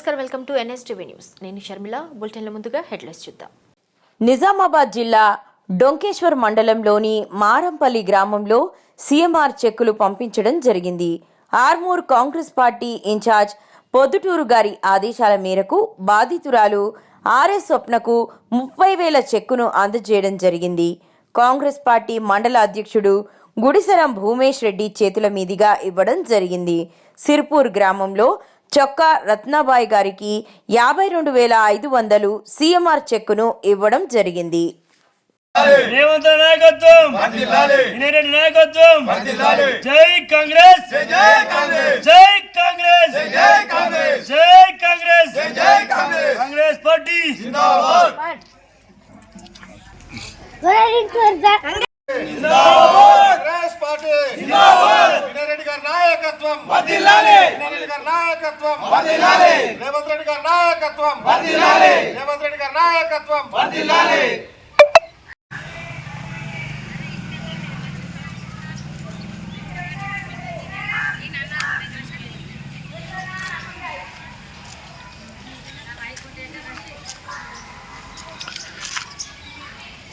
నమస్కారం. Welcome to NSTV news. నేను షర్మిల. బులెటిన్ల ముందుగా హెడ్లైన్స్ చూద్దాం. నిజామాబాద్ జిల్లా డొంకేశ్వర్ మండలంలోని మారంపల్లి గ్రామంలో సీఎంఆర్ చెక్కులు పంపించడం జరిగింది. ఆర్మూర్ కాంగ్రెస్ పార్టీ ఇన్ఛార్జ్ పొద్దుటూరు గారి ఆదేశాల మేరకు బాధితురాలు ఆర్ఎస్ స్వప్నకు ముప్పై వేల చెక్కును అందజేయడం జరిగింది. కాంగ్రెస్ పార్టీ మండల అధ్యక్షుడు గుడిసరం భూమేష్ రెడ్డి చేతుల మీదుగా ఇవ్వడం జరిగింది. సిర్పూర్ గ్రామంలో చొక్కా రత్నాబాయి గారికి యాభై రెండు వేల ఐదు వందలు సీఎంఆర్ చెక్కును ఇవ్వడం జరిగింది రేవంత్ నాయకత్వం జై కాంగ్రెస్ జై కాంగ్రెస్ జై కాంగ్రెస్ జై కాంగ్రెస్ జై కాంగ్రెస్ జై కాంగ్రెస్ కాంగ్రెస్ పార్టీ కాంగ్రెస్ పార్టీ వినరెడ్డి గారి నాయకత్వం. వినరెడ్డి గారి నాయకత్వం. రేవంత్ రెడ్డి గారి నాయకత్వం. రేవంత్ రెడ్డి గారి నాయకత్వం.